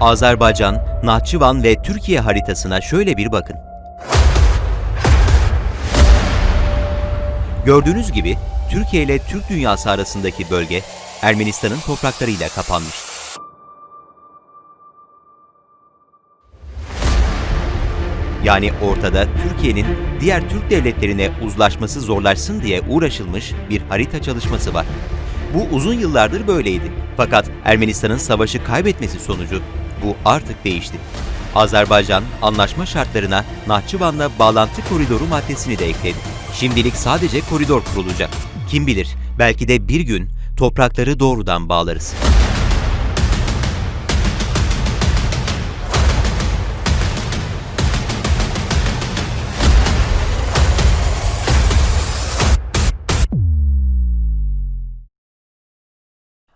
Azerbaycan, Nahçıvan ve Türkiye haritasına şöyle bir bakın. Gördüğünüz gibi Türkiye ile Türk dünyası arasındaki bölge Ermenistan'ın topraklarıyla kapanmış. Yani ortada Türkiye'nin diğer Türk devletlerine uzlaşması zorlaşsın diye uğraşılmış bir harita çalışması var. Bu uzun yıllardır böyleydi. Fakat Ermenistan'ın savaşı kaybetmesi sonucu bu artık değişti. Azerbaycan anlaşma şartlarına Nahçıvan'la bağlantı koridoru maddesini de ekledi. Şimdilik sadece koridor kurulacak. Kim bilir belki de bir gün toprakları doğrudan bağlarız.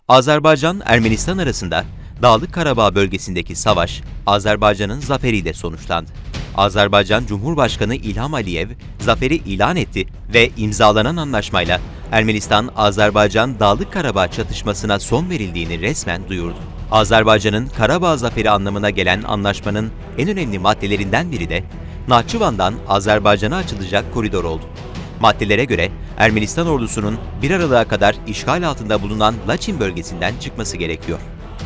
Azerbaycan-Ermenistan arasında Dağlık Karabağ bölgesindeki savaş Azerbaycan'ın zaferiyle sonuçlandı. Azerbaycan Cumhurbaşkanı İlham Aliyev zaferi ilan etti ve imzalanan anlaşmayla Ermenistan-Azerbaycan Dağlık Karabağ çatışmasına son verildiğini resmen duyurdu. Azerbaycan'ın Karabağ zaferi anlamına gelen anlaşmanın en önemli maddelerinden biri de Nahçıvan'dan Azerbaycan'a açılacak koridor oldu. Maddelere göre Ermenistan ordusunun 1 Aralık'a kadar işgal altında bulunan Laçin bölgesinden çıkması gerekiyor.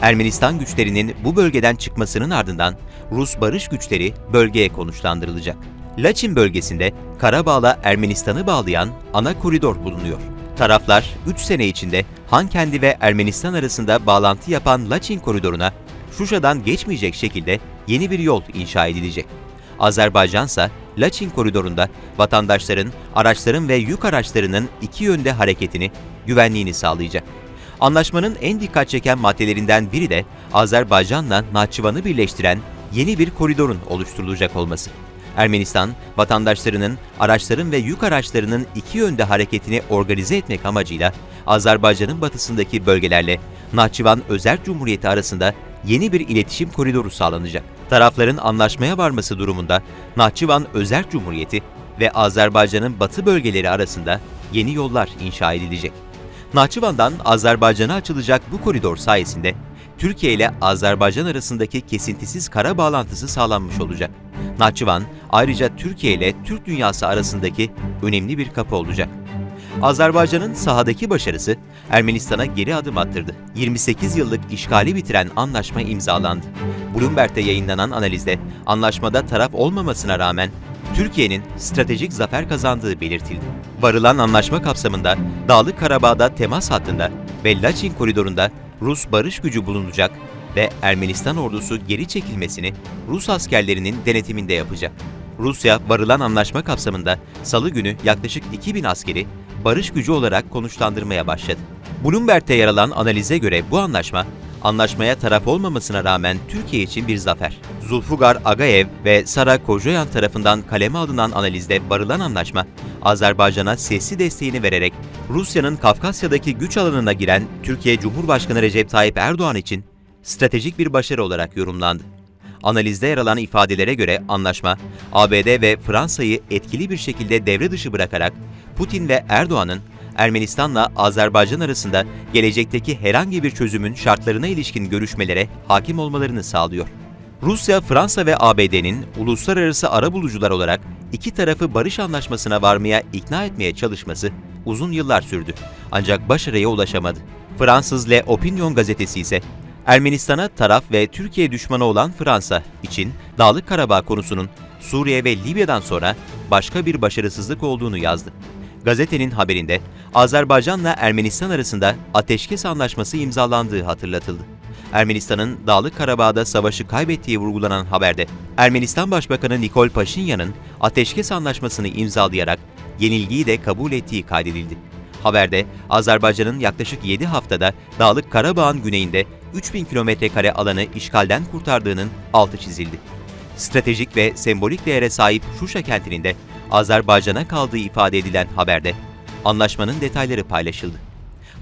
Ermenistan güçlerinin bu bölgeden çıkmasının ardından Rus barış güçleri bölgeye konuşlandırılacak. Laçin bölgesinde Karabağ'la Ermenistan'ı bağlayan ana koridor bulunuyor. Taraflar 3 sene içinde Hankendi ve Ermenistan arasında bağlantı yapan Laçin koridoruna Şuşa'dan geçmeyecek şekilde yeni bir yol inşa edilecek. Azerbaycan ise Laçin koridorunda vatandaşların, araçların ve yük araçlarının iki yönde hareketini, güvenliğini sağlayacak. Anlaşmanın en dikkat çeken maddelerinden biri de Azerbaycan'la Nahçıvan'ı birleştiren yeni bir koridorun oluşturulacak olması. Ermenistan, vatandaşlarının, araçların ve yük araçlarının iki yönde hareketini organize etmek amacıyla Azerbaycan'ın batısındaki bölgelerle Nahçıvan Özerk Cumhuriyeti arasında yeni bir iletişim koridoru sağlanacak. Tarafların anlaşmaya varması durumunda Nahçıvan Özerk Cumhuriyeti ve Azerbaycan'ın batı bölgeleri arasında yeni yollar inşa edilecek. Nahçıvan'dan Azerbaycan'a açılacak bu koridor sayesinde Türkiye ile Azerbaycan arasındaki kesintisiz kara bağlantısı sağlanmış olacak. Nahçıvan ayrıca Türkiye ile Türk dünyası arasındaki önemli bir kapı olacak. Azerbaycan'ın sahadaki başarısı Ermenistan'a geri adım attırdı. 28 yıllık işgali bitiren anlaşma imzalandı. Bloomberg'de yayınlanan analizde anlaşmada taraf olmamasına rağmen Türkiye'nin stratejik zafer kazandığı belirtildi. Varılan anlaşma kapsamında Dağlık Karabağ'da temas hattında ve Laçin koridorunda Rus barış gücü bulunacak ve Ermenistan ordusu geri çekilmesini Rus askerlerinin denetiminde yapacak. Rusya varılan anlaşma kapsamında salı günü yaklaşık 2000 askeri barış gücü olarak konuşlandırmaya başladı. Bloomberg'te yer alan analize göre bu anlaşma, anlaşmaya taraf olmamasına rağmen Türkiye için bir zafer. Zulfugar Agayev ve Sara Kojoyan tarafından kaleme alınan analizde varılan anlaşma, Azerbaycan'a sesli desteğini vererek Rusya'nın Kafkasya'daki güç alanına giren Türkiye Cumhurbaşkanı Recep Tayyip Erdoğan için stratejik bir başarı olarak yorumlandı. Analizde yer alan ifadelere göre anlaşma, ABD ve Fransa'yı etkili bir şekilde devre dışı bırakarak Putin ve Erdoğan'ın Ermenistan'la Azerbaycan arasında gelecekteki herhangi bir çözümün şartlarına ilişkin görüşmelere hakim olmalarını sağlıyor. Rusya, Fransa ve ABD'nin uluslararası arabulucular olarak iki tarafı barış anlaşmasına varmaya ikna etmeye çalışması uzun yıllar sürdü. Ancak başarıya ulaşamadı. Fransız Le Opinion gazetesi ise Ermenistan'a taraf ve Türkiye düşmanı olan Fransa için Dağlık Karabağ konusunun Suriye ve Libya'dan sonra başka bir başarısızlık olduğunu yazdı. Gazetenin haberinde Azerbaycan'la Ermenistan arasında ateşkes anlaşması imzalandığı hatırlatıldı. Ermenistan'ın Dağlık Karabağ'da savaşı kaybettiği vurgulanan haberde Ermenistan Başbakanı Nikol Paşinyan'ın ateşkes anlaşmasını imzalayarak yenilgiyi de kabul ettiği kaydedildi. Haberde Azerbaycan'ın yaklaşık 7 haftada Dağlık Karabağ'ın güneyinde 3000 kilometre kare alanı işgalden kurtardığının altı çizildi. Stratejik ve sembolik değere sahip Şuşa kentinin de Azerbaycan'a kaldığı ifade edilen haberde anlaşmanın detayları paylaşıldı.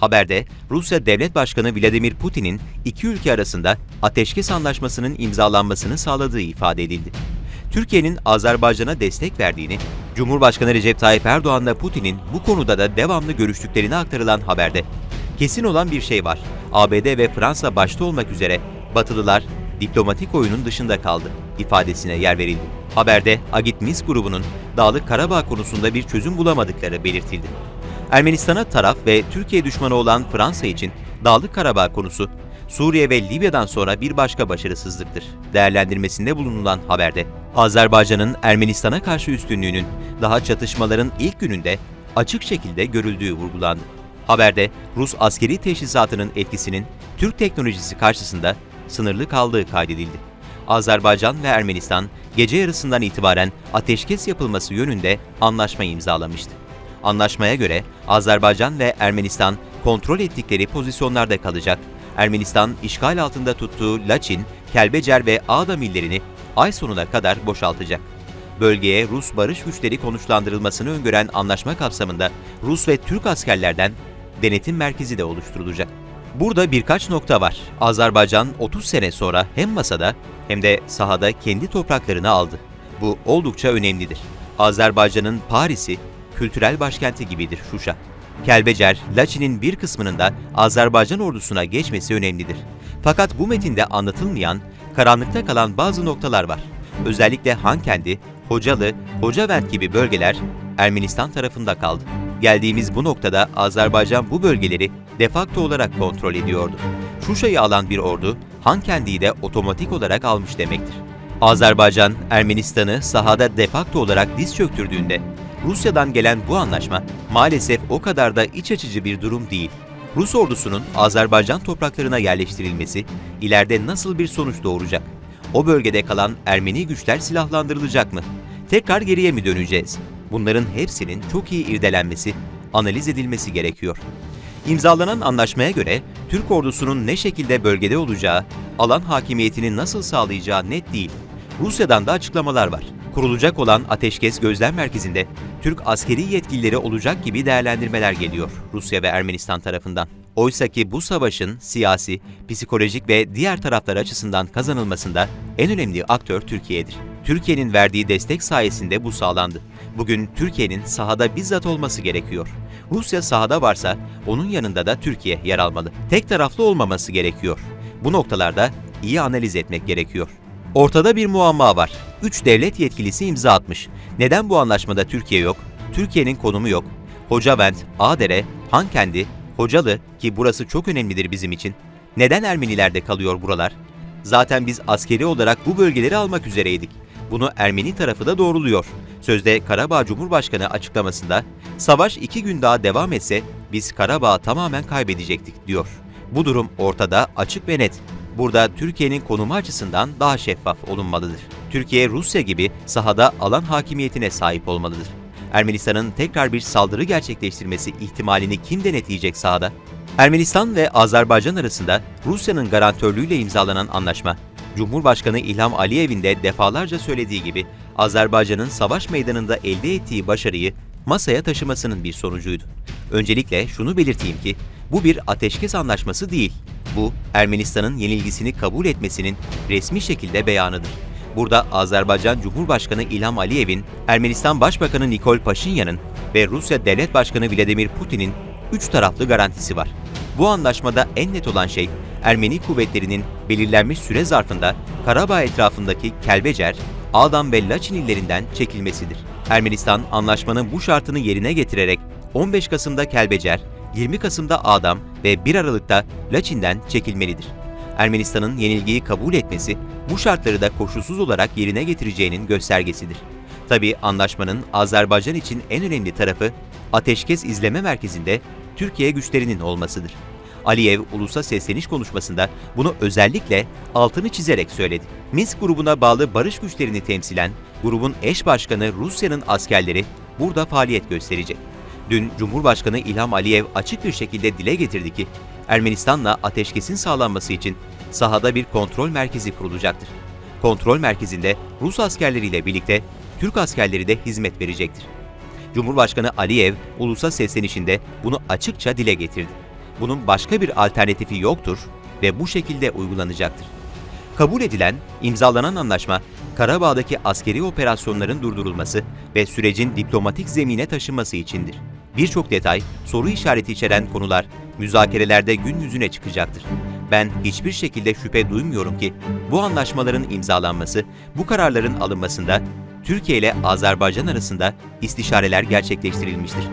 Haberde Rusya Devlet Başkanı Vladimir Putin'in iki ülke arasında ateşkes anlaşmasının imzalanmasını sağladığı ifade edildi. Türkiye'nin Azerbaycan'a destek verdiğini, Cumhurbaşkanı Recep Tayyip Erdoğan'la Putin'in bu konuda da devamlı görüştüklerini aktarılan haberde kesin olan bir şey var. ABD ve Fransa başta olmak üzere Batılılar diplomatik oyunun dışında kaldı ifadesine yer verildi. Haberde Agit Mis grubunun Dağlık Karabağ konusunda bir çözüm bulamadıkları belirtildi. Ermenistan'a taraf ve Türkiye düşmanı olan Fransa için Dağlık Karabağ konusu Suriye ve Libya'dan sonra bir başka başarısızlıktır. Değerlendirmesinde bulunulan haberde Azerbaycan'ın Ermenistan'a karşı üstünlüğünün daha çatışmaların ilk gününde açık şekilde görüldüğü vurgulandı. Haberde Rus askeri teşhisatının etkisinin Türk teknolojisi karşısında sınırlı kaldığı kaydedildi. Azerbaycan ve Ermenistan gece yarısından itibaren ateşkes yapılması yönünde anlaşma imzalamıştı. Anlaşmaya göre Azerbaycan ve Ermenistan kontrol ettikleri pozisyonlarda kalacak. Ermenistan işgal altında tuttuğu Laçin, Kelbecer ve Ağdam illerini ay sonuna kadar boşaltacak. Bölgeye Rus barış güçleri konuşlandırılmasını öngören anlaşma kapsamında Rus ve Türk askerlerden denetim merkezi de oluşturulacak. Burada birkaç nokta var. Azerbaycan 30 sene sonra hem masada hem de sahada kendi topraklarını aldı. Bu oldukça önemlidir. Azerbaycan'ın Paris'i kültürel başkenti gibidir Şuşa. Kelbecer, Laçin'in bir kısmının da Azerbaycan ordusuna geçmesi önemlidir. Fakat bu metinde anlatılmayan, karanlıkta kalan bazı noktalar var. Özellikle Hankendi, Hocalı, Hocavent gibi bölgeler Ermenistan tarafında kaldı. Geldiğimiz bu noktada Azerbaycan bu bölgeleri defakto olarak kontrol ediyordu. Şuşa'yı alan bir ordu, Hankendi'yi de otomatik olarak almış demektir. Azerbaycan, Ermenistan'ı sahada defakto olarak diz çöktürdüğünde Rusya'dan gelen bu anlaşma maalesef o kadar da iç açıcı bir durum değil. Rus ordusunun Azerbaycan topraklarına yerleştirilmesi ileride nasıl bir sonuç doğuracak? O bölgede kalan Ermeni güçler silahlandırılacak mı? Tekrar geriye mi döneceğiz? Bunların hepsinin çok iyi irdelenmesi, analiz edilmesi gerekiyor. İmzalanan anlaşmaya göre Türk ordusunun ne şekilde bölgede olacağı, alan hakimiyetini nasıl sağlayacağı net değil. Rusya'dan da açıklamalar var. Kurulacak olan Ateşkes Gözlem Merkezi'nde Türk askeri yetkilileri olacak gibi değerlendirmeler geliyor Rusya ve Ermenistan tarafından. Oysa ki bu savaşın siyasi, psikolojik ve diğer taraflar açısından kazanılmasında en önemli aktör Türkiye'dir. Türkiye'nin verdiği destek sayesinde bu sağlandı. Bugün Türkiye'nin sahada bizzat olması gerekiyor. Rusya sahada varsa onun yanında da Türkiye yer almalı. Tek taraflı olmaması gerekiyor. Bu noktalarda iyi analiz etmek gerekiyor. Ortada bir muamma var. Üç devlet yetkilisi imza atmış. Neden bu anlaşmada Türkiye yok? Türkiye'nin konumu yok. Hocavent, Ağdere, Hankendi, Hocalı ki burası çok önemlidir bizim için. Neden Ermenilerde kalıyor buralar? Zaten biz askeri olarak bu bölgeleri almak üzereydik. Bunu Ermeni tarafı da doğruluyor. Sözde Karabağ Cumhurbaşkanı açıklamasında savaş iki gün daha devam etse biz Karabağ'ı tamamen kaybedecektik diyor. Bu durum ortada açık ve net. Burada Türkiye'nin konumu açısından daha şeffaf olunmalıdır. Türkiye Rusya gibi sahada alan hakimiyetine sahip olmalıdır. Ermenistan'ın tekrar bir saldırı gerçekleştirmesi ihtimalini kim denetleyecek sahada? Ermenistan ve Azerbaycan arasında Rusya'nın garantörlüğüyle imzalanan anlaşma, Cumhurbaşkanı İlham Aliyev'in de defalarca söylediği gibi Azerbaycan'ın savaş meydanında elde ettiği başarıyı masaya taşımasının bir sonucuydu. Öncelikle şunu belirteyim ki bu bir ateşkes anlaşması değil. Bu Ermenistan'ın yenilgisini kabul etmesinin resmi şekilde beyanıdır. Burada Azerbaycan Cumhurbaşkanı İlham Aliyev'in, Ermenistan Başbakanı Nikol Paşinyan'ın ve Rusya Devlet Başkanı Vladimir Putin'in üç taraflı garantisi var. Bu anlaşmada en net olan şey Ermeni kuvvetlerinin belirlenmiş süre zarfında Karabağ etrafındaki Kelbecer, Ağdam ve Laçin illerinden çekilmesidir. Ermenistan anlaşmanın bu şartını yerine getirerek 15 Kasım'da Kelbecer, 20 Kasım'da Ağdam ve 1 Aralık'ta Laçin'den çekilmelidir. Ermenistan'ın yenilgiyi kabul etmesi bu şartları da koşulsuz olarak yerine getireceğinin göstergesidir. Tabi anlaşmanın Azerbaycan için en önemli tarafı ateşkes izleme merkezinde Türkiye güçlerinin olmasıdır. Aliyev ulusa sesleniş konuşmasında bunu özellikle altını çizerek söyledi. Minsk grubuna bağlı barış güçlerini temsilen grubun eş başkanı Rusya'nın askerleri burada faaliyet gösterecek. Dün Cumhurbaşkanı İlham Aliyev açık bir şekilde dile getirdi ki Ermenistan'la ateşkesin sağlanması için sahada bir kontrol merkezi kurulacaktır. Kontrol merkezinde Rus askerleriyle birlikte Türk askerleri de hizmet verecektir. Cumhurbaşkanı Aliyev ulusa seslenişinde bunu açıkça dile getirdi. Bunun başka bir alternatifi yoktur ve bu şekilde uygulanacaktır. Kabul edilen, imzalanan anlaşma, Karabağ'daki askeri operasyonların durdurulması ve sürecin diplomatik zemine taşınması içindir. Birçok detay, soru işareti içeren konular müzakerelerde gün yüzüne çıkacaktır. Ben hiçbir şekilde şüphe duymuyorum ki bu anlaşmaların imzalanması, bu kararların alınmasında Türkiye ile Azerbaycan arasında istişareler gerçekleştirilmiştir.